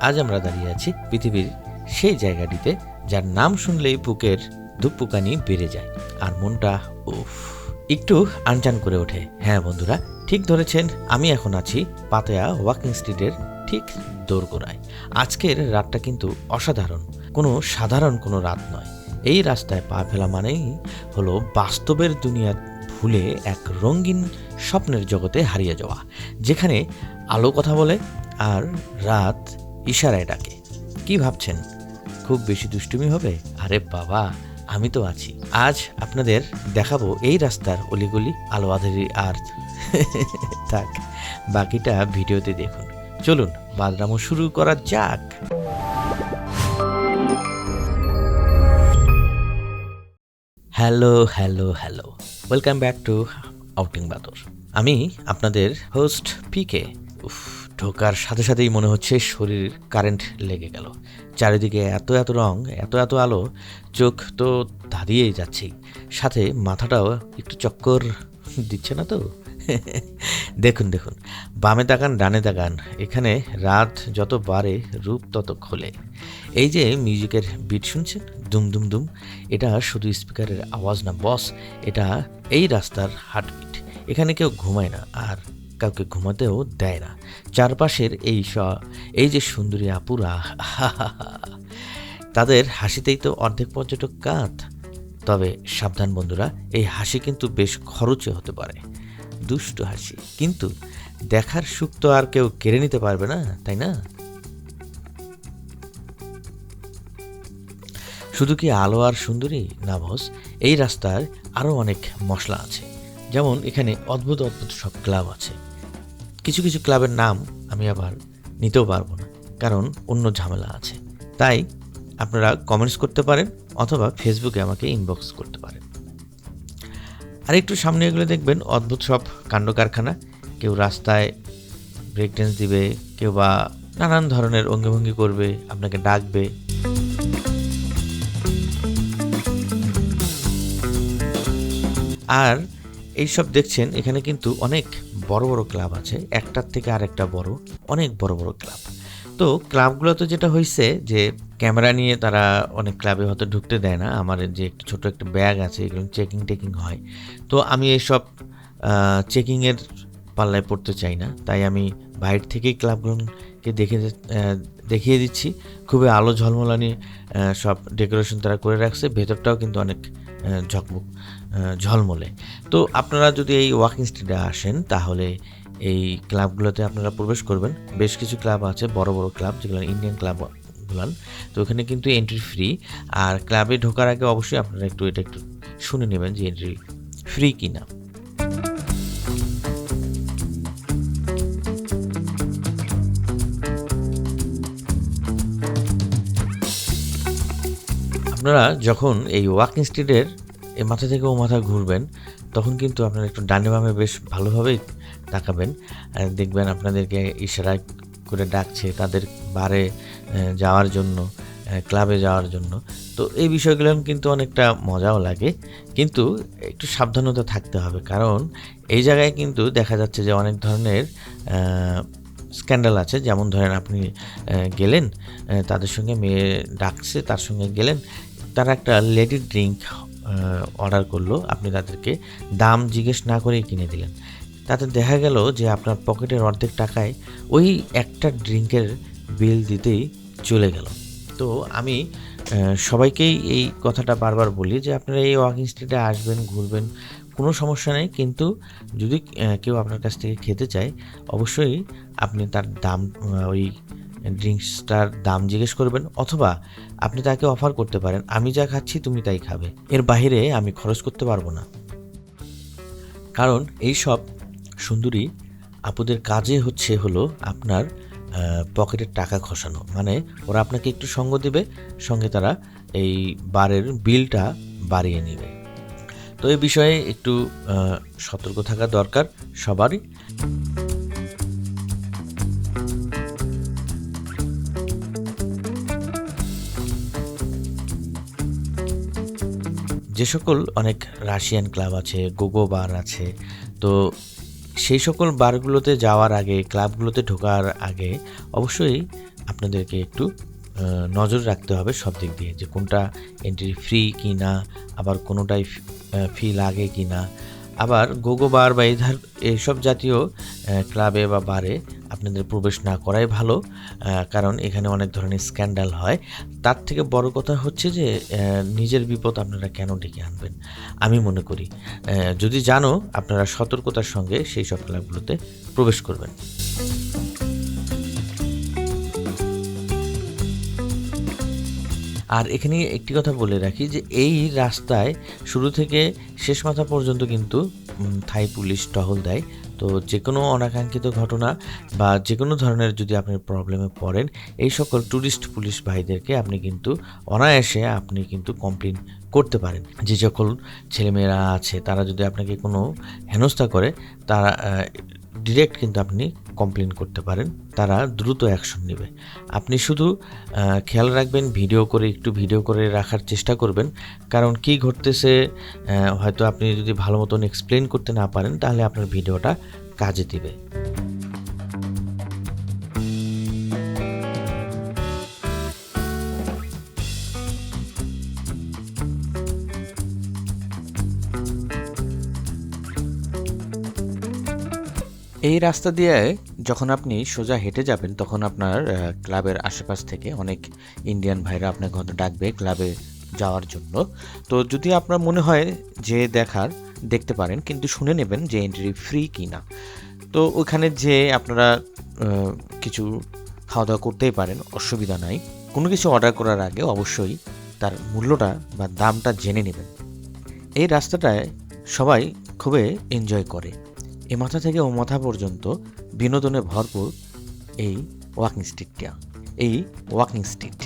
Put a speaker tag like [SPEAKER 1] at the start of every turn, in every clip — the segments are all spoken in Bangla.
[SPEAKER 1] আজ আমরা দাঁড়িয়ে আছি পৃথিবীর সেই জায়গাটিতে, যার নাম শুনলেই বুকের ধুকপুকানি বেড়ে যায়। আর মনটা, উফ, একটু আনচান করে ওঠে। হ্যাঁ বন্ধুরা, ঠিক ধরেছেন, আমি এখন আছি পাতেয়া ওয়াকিং স্ট্রিটের ঠিক দোরগোড়ায়। আজকের রাতটা কিন্তু অসাধারণ। কোনো সাধারণ কোনো রাত নয়। এই রাস্তায় পা ফেলা মানেই হলো বাস্তবের দুনিয়া ভুলে এক রঙিন স্বপ্নের জগতে হারিয়ে যাওয়া, যেখানে আলো কথা বলে আর রাত ইশারায় ডাকে। কি ভাবছেন? খুব বেশি দুষ্টুমি হবে? আরে বাবা, আমি তো আছি। আজ আপনাদের দেখাবো এই রাস্তার অলিগলি আলো আধারি আর থাক, বাকিটা ভিডিওতে দেখুন। চলুন বাদরামো শুরু করা যাক। Hello hello hello, welcome back to outing বাদর। আমি আপনাদের হোস্ট পিকে। উফ ঢোকার সাথে সাথেই মনে হচ্ছে শরীর কারেন্ট লেগে গেল। চারিদিকে এত এত রং, এত এত আলো, চোখ তো ধাঁধিয়েই যাচ্ছেই। সাথে মাথাটাও একটু চক্কর দিচ্ছে না তো? দেখুন দেখুন, বামে তাকান, ডানে তাকান, এখানে রাত যত বাড়ে, রূপ তত খোলে। এই যে মিউজিকের বিট শুনছেন? দুম দুম দুম, এটা শুধু স্পিকারের আওয়াজ না, বস, এটা এই রাস্তার হার্টবিট। এখানে কেউ ঘুমায় না, আর কাউকে ঘুমাতেও দেয় না। চারপাশের এই স, এই যে সুন্দরী আপুরা, তাদের হাসিতেই তো অর্ধেক পর্যটক কাঁত। তবে সাবধান বন্ধুরা, এই হাসি কিন্তু বেশ খরচে হতে পারে। দুষ্ট হাসি। কিন্তু দেখার সুখ তো আর কেউ কেড়ে নিতে পারবে না, তাই না? শুধু কি আলো আর সুন্দরী? না বস, এই রাস্তার আরও অনেক মশলা আছে। যেমন এখানে অদ্ভুত অদ্ভুত সব ক্লাব আছে। কিছু কিছু ক্লাবের নাম আমি আবার নিতেও পারব না, কারণ অন্য ঝামেলা আছে। তাই আপনারা কমেন্টস করতে পারেন অথবা ফেসবুকে আমাকে ইনবক্স করতে পারেন। আর একটু সামনে এগুলো দেখবেন, অদ্ভুত সব কাণ্ড কারখানা। কেউ রাস্তায় ব্রেক ড্যান্স দিবে, কেউ বা নানান ধরনের অঙ্গভঙ্গি করবে, আপনাকে ডাকবে। আর এইসব দেখছেন, এখানে কিন্তু অনেক বড় বড় ক্লাব আছে, একটার থেকে আরেকটা বড়, অনেক বড় বড় ক্লাব। তো ক্লাবগুলোতে যেটা হয়েছে যে, ক্যামেরা নিয়ে তারা অনেক ক্লাবে হয়তো ঢুকতে দেয় না, আমার যে একটু ছোট একটা ব্যাগ আছে, এগুলো চেকিং টেকিং হয়। তো আমি এইসব চেকিংয়ের পাল্লায় পড়তে চাই না, তাই আমি বাইরে থেকেই ক্লাবগুলোকে দেখে দেখিয়ে দিচ্ছি। খুবই আলো ঝলমলানি সব ডেকোরেশন তারা করে রাখছে, ভেতরটাও কিন্তু অনেক ঝকমক। ঝলমলে। তো আপনারা যদি এই ওয়াকিং স্ট্রিটে আসেন, তাহলে এই ক্লাবগুলোতে আপনারা প্রবেশ করবেন। বেশ কিছু ক্লাব আছে, বড় বড় ক্লাব, যেগুলো ইন্ডিয়ান ক্লাব গুলান। তো ওখানে কিন্তু এন্ট্রি ফ্রি আর ক্লাবে ঢোকার আগে অবশ্যই আপনারা একটু এটা একটু শুনে নেবেন যে এন্ট্রি ফ্রি কি না আপনারা যখন এই ওয়াকিং স্ট্রিটের এই মাথা থেকে ও মাথা ঘুরবেন, তখন কিন্তু আপনারা একটু ডানে বামে বেশ ভালোভাবেই তাকাবেন দেখবেন আপনাদেরকে ইশারা করে ডাকছে তাদের বারে যাওয়ার জন্য ক্লাবে যাওয়ার জন্য। তো এই বিষয়গুলো কিন্তু অনেকটা মজাও লাগে, কিন্তু একটু সাবধানতা থাকতে হবে, কারণ এই জায়গায় কিন্তু দেখা যাচ্ছে যে অনেক ধরনের স্ক্যান্ডাল আছে। যেমন ধরেন আপনি গেলেন তাদের সঙ্গে মেয়ে ডাকছে, তার সঙ্গে গেলেন, তারা একটা লেডি ড্রিঙ্ক অর্ডার করল, আপনি তাদেরকে দাম জিজ্ঞেস না করেই কিনে দিলেন। তাতে দেখা গেল যে আপনার পকেটের অর্ধেক টাকায় ওই একটা ড্রিঙ্কের বিল দিতেই চলে গেল। তো আমি সবাইকেই এই কথাটা বারবার বলি যে আপনারা এই ওয়াকিং স্ট্রিটে আসবেন, ঘুরবেন, কোনো সমস্যা নেই, কিন্তু যদি কেউ আপনার কাছ থেকে খেতে চায়, অবশ্যই আপনি তার দাম ওই ড্রিঙ্কসটার দাম জিজ্ঞেস করবেন অথবা আপনি তাকে অফার করতে পারেন, আমি যা খাচ্ছি তুমি তাই খাবে। এর বাইরে আমি খরচ করতে পারব না। কারণ এই সব সুন্দরী আপুদের কাজে হচ্ছে হলো আপনার পকেটের টাকা খসানো। মানে ওরা আপনাকে একটু সঙ্গ দেবে, সঙ্গে তারা এই বারের বিলটা বাড়িয়ে নেবে। তো এই বিষয়ে একটু সতর্ক থাকা দরকার সবারই। যে সকল অনেক রাশিয়ান ক্লাব আছে, গোগো বার আছে, তো সেই সকল বারগুলোতে যাওয়ার আগে, ক্লাবগুলোতে ঢোকার আগে অবশ্যই আপনাদেরকে একটু নজর রাখতে হবে সব দিক দিয়ে যে কোনটা এন্ট্রি ফ্রি কি না আবার কোনোটাই ফি লাগে কি না আবার গোগো বার বা এই এইসব জাতীয় ক্লাবে বা বারে আপনাদের প্রবেশ না করাই ভালো কারণ এখানে অনেক ধরনের স্ক্যান্ডাল হয়। তার থেকে বড় কথা হচ্ছে যে নিজের বিপদ আপনারা কেন ডেকে আনবেন? আমি মনে করি যদি জানো আপনারা সতর্কতার সঙ্গে সেই সব ক্লাবগুলোতে প্রবেশ করবেন। আর এখানে একটি কথা বলে রাখি যে, এই রাস্তায় শুরু থেকে শেষ মাথা পর্যন্ত কিন্তু থাই পুলিশ টহল দেয়। তো যে কোনো অনাকাঙ্ক্ষিত ঘটনা বা যে কোনো ধরনের যদি আপনি প্রবলেমে পড়েন, এই সকল ট্যুরিস্ট পুলিশ ভাইদেরকে আপনি কিন্তু অনায়াসে আপনি কিন্তু কমপ্লেন করতে পারেন। যে সকল ছেলেমেয়েরা আছে, তারা যদি আপনাকে কোনো হেনস্থা করে, তারা ডিরেক্ট কিন্তু আপনি কমপ্লেন করতে পারেন, তারা দ্রুত অ্যাকশন নেবে। আপনি শুধু খেয়াল রাখবেন ভিডিও করে, একটু ভিডিও করে রাখার চেষ্টা করবেন, কারণ কি ঘটতেছে হয়তো আপনি যদি ভালো মতন এক্সপ্লেন করতে না পারেন, তাহলে আপনার ভিডিওটা কাজে দিবে।
[SPEAKER 2] এই রাস্তা দিয়ে যখন আপনি সোজা হেঁটে যাবেন, তখন আপনার ক্লাবের আশেপাশ থেকে অনেক ইন্ডিয়ান ভাইরা আপনাকে হয়তো ডাকবে ক্লাবে যাওয়ার জন্য। তো যদি আপনার মনে হয় যে দেখার, দেখতে পারেন, কিন্তু শুনে নেবেন যে এন্ট্রি ফ্রি কি না তো ওখানে যে আপনারা কিছু খাওয়া দাওয়া করতেই পারেন, অসুবিধা নাই। কোনো কিছু অর্ডার করার আগে অবশ্যই তার মূল্যটা বা দামটা জেনে নেবেন। এই রাস্তাটায় সবাই খুবই এনজয় করে। এ মাথা থেকে ও মাথা পর্যন্ত বিনোদনে ভরপুর এই ওয়াকিং স্ট্রিটটা এই ওয়াকিং স্ট্রিট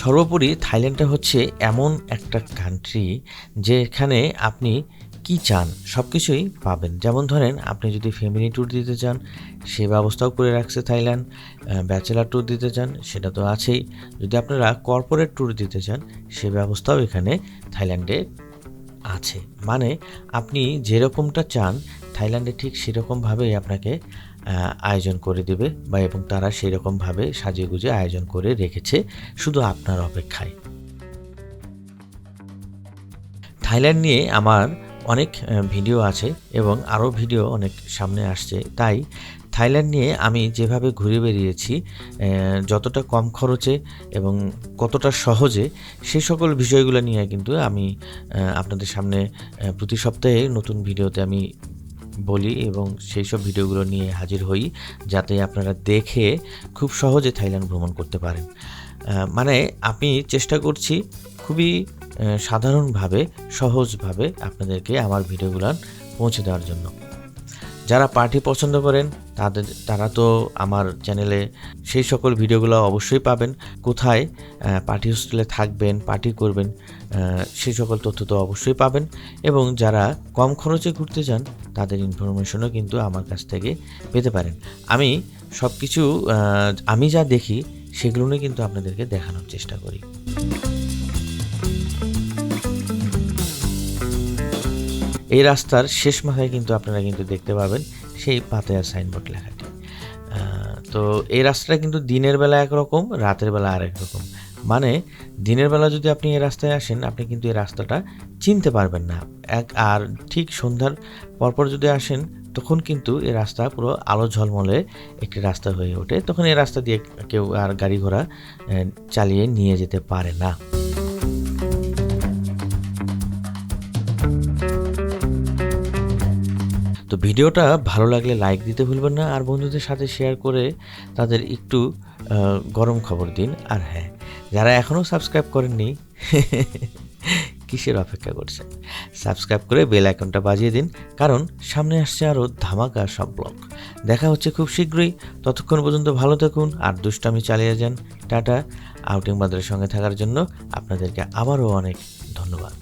[SPEAKER 1] সর্বোপরি থাইল্যান্ডটা হচ্ছে এমন একটা কান্ট্রি যেখানে আপনি কি চান সব কিছুই পাবেন। যেমন ধরেন, আপনি যদি ফ্যামিলি ট্যুর দিতে চান, সে ব্যবস্থাও করে রাখছে থাইল্যান্ড ব্যাচেলার ট্যুর দিতে চান, সেটা তো আছেই। যদি আপনারা কর্পোরেট ট্যুর দিতে চান, সে ব্যবস্থাও এখানে থাইল্যান্ডে আছে। মানে আপনি যেরকমটা চান, থাইল্যান্ডে ঠিক সেরকমভাবেই আপনাকে আয়োজন করে দেবে বা এবং তারা সেই রকমভাবে সাজিয়ে গুজে আয়োজন করে রেখেছে শুধু আপনার অপেক্ষায়। থাইল্যান্ড নিয়ে আমার অনেক ভিডিও আছে এবং আরও ভিডিও অনেক সামনে আসছে। তাই থাইল্যান্ড নিয়ে আমি যেভাবে ঘুরে বেরিয়েছি যতটা কম খরচে এবং কতটা সহজে সেই সকল বিষয়গুলো নিয়ে কিন্তু আমি আপনাদের সামনে প্রতি সপ্তাহে নতুন ভিডিওতে আমি বলি এবং সেই সব ভিডিওগুলো নিয়ে হাজির হই যাতে আপনারা দেখে খুব সহজে থাইল্যান্ড ভ্রমণ করতে পারেন। মানে আমি চেষ্টা করছি খুবই সাধারণভাবে, সহজভাবে আপনাদেরকে আমার ভিডিওগুলো পৌঁছে দেওয়ার জন্য। যারা পার্টি পছন্দ করেন, তাদের, তারা তো আমার চ্যানেলে সেই সকল ভিডিওগুলো অবশ্যই পাবেন। কোথায় পার্টি হোস্টেলে থাকবেন, পার্টি করবেন সেই সকল তথ্য তো অবশ্যই পাবেন। এবং যারা কম খরচে ঘুরতে চান, তাদের ইনফরমেশনও কিন্তু আমার কাছ থেকে পেতে পারেন। আমি সব কিছু আমি যা দেখি, সেগুলো কিন্তু আপনাদেরকে দেখানোর চেষ্টা করি। এই রাস্তার শেষ মাথায় কিন্তু আপনারা কিন্তু দেখতে পাবেন সেই পাতায়া সাইনবোর্ড লেখাটি। তো এই রাস্তাটা কিন্তু দিনের বেলা একরকম, রাতের বেলা আরেক রকম। মানে দিনের বেলা যদি আপনি এই রাস্তায় আসেন, আপনি কিন্তু এই রাস্তাটা চিনতে পারবেন না। এক আর ঠিক সন্ধ্যার পরপর যদি আসেন, তখন কিন্তু এই রাস্তা পুরো আলো ঝলমলে একটি রাস্তা হয়ে ওঠে। তখন এই রাস্তা দিয়ে কেউ আর গাড়ি ঘোড়া চালিয়ে নিয়ে যেতে পারে না। তো ভিডিওটা ভালো লাগলে লাইক দিতে ভুলবেন না, আর বন্ধুদের সাথে শেয়ার করে তাদের একটু গরম খবর দিন। আর হ্যাঁ যারা এখনও সাবস্ক্রাইব করেননি, কিসের অপেক্ষা করছেন? সাবস্ক্রাইব করে বেল আইকনটা বাজিয়ে দিন, কারণ সামনে আসছে আরও ধামাকা সব ব্লগ দেখা হচ্ছে খুব শীঘ্রই। ততক্ষণ পর্যন্ত ভালো থাকুন, আর দুষ্টামি চালিয়ে যান। টাটা। আউটিং বাজারের সঙ্গে থাকার জন্য আপনাদেরকে আবারও অনেক ধন্যবাদ।